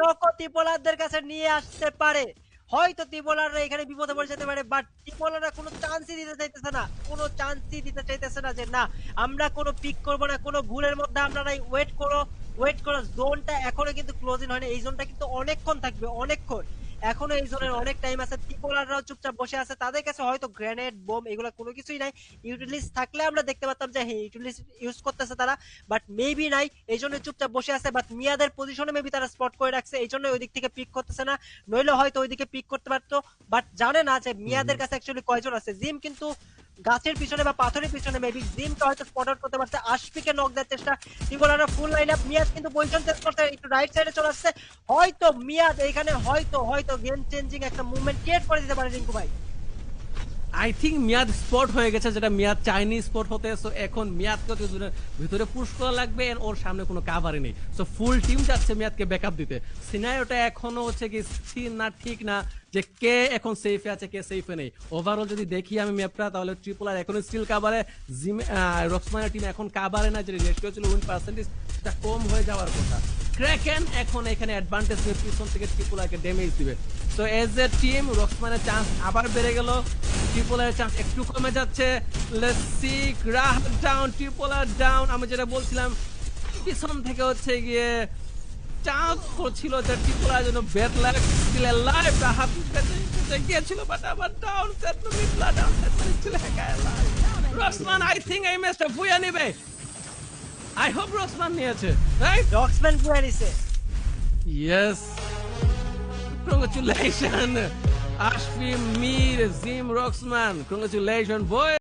নকো ত্রিপোলারদের কাছে নিয়ে আসতে পারে। হয়তো ত্রিপোলাররা এখানে বিপদে পড়ে যেতে পারে বাট ত্রিপোলাররা কোনো চান্সই দিতে চাইতেছে না। কোনো চান্সই দিতে চাইতেছে না যে, না, আমরা কোনো পিক করব না, কোনো ভুলের মধ্যে আমরা নাই ওয়েট করো ওয়েট করো। জোনটা এখনও কিন্তু ক্লোজিং হয়নি, এই জোনটা কিন্তু অনেকক্ষণ থাকবে, অনেকক্ষণ। এখনও এই জোনের অনেক টাইম আছে ত্রিপোলাররাও চুপচাপ বসে আছে তাদের কাছে হয়তো গ্রেনেড বোম এগুলো কোনো কিছুই নাই। ইউটিলিস থাকলে আমরা দেখতে পারতাম যে হ্যাঁ ইউটিলিস ইউজ করতেছে তারা বাট মেবি নাই এই জন্য চুপচাপ বসে আছে বাট মিয়াদের পজিশনে মেবি তারা স্পট করে রাখছে এই জন্য ওই দিক থেকে পিক করতেছে না। নইলে হয়তো ওইদিকে পিক করতে পারতো বাট জানে না যে মিয়াদের কাছে অ্যাকচুয়ালি কয়জন আছে। জিম কিন্তু গাছের পিছনে বা পাথরের পিছনে মেবি জিমকে হয়তো স্পট আউট করতে পারছে। আশফিকে নক দেওয়ার চেষ্টা। ত্রিপোলাররা ফুল লাইন আপ মিয়াজ কিন্তু পজিশন চেঞ্জ করতে একটু রাইট সাইডে চলে আসছে। হয়তো, মিয়াজ এখানে হয়তো হয়তো গেম চেঞ্জিং একটা মুভমেন্ট ক্রিয়েট করে দিতে পারে রিঙ্কু ভাই। আই থিঙ্ক মিয়াদ স্পট হয়ে গেছে, যেটা মিয়াদ চাইনি স্পট হতে সো এখন মিয়াদকে হচ্ছে জোনের ভিতরে পুশ করা লাগবে and ওর সামনে কোনো কাভারই নেই। সো ফুল টিম যাচ্ছে মিয়াদকে ব্যাকআপ দিতে। সিনারিওটা এখনও হচ্ছে কি স্থির না, ঠিক না, যে কে এখন সেফে আছে, কে সেফে নেই। ওভারঅল যদি দেখি আমি ম্যাপটা তাহলে ট্রিপল আর এখন স্টিল কাভারে জিম রক্সমানের টিম এখন কাভারে না যে রেশিও ছিল উইন পার্সেন্টেজ সেটা কম হয়ে যাওয়ার কথা। ক্র্যাকেন এখন এখানে অ্যাডভান্টেজ নিয়ে পিছন থেকে ট্রিপল আরকে ড্যামেজ দিবে। তো এজ এ টিম রক্সমানের চান্স আবার বেড়ে গেল। ট্রিপল আর চান্স একটু কমে যাচ্ছে। Let's see down triple R down আমি যেটা বলছিলাম পিছন থেকে হচ্ছে গিয়ে চান্স করছিল যে ট্রিপল আর জন্য ব্যাড লাগ স্টিল লাইফ হাত গিয়েছিল বাট আবার ডাউন সেট টু মিডলা ডাউন সেট স্টিল একা আই থিংক এই ম্যাচটা ভুয়া নেবে। আই হোপ রক্সমান নিয়েছে। রাইট ডক্সম্যান পুরে নিছে। Yes. Congratulations. Ashfi Mir Zim Roxman. Congratulations, boy.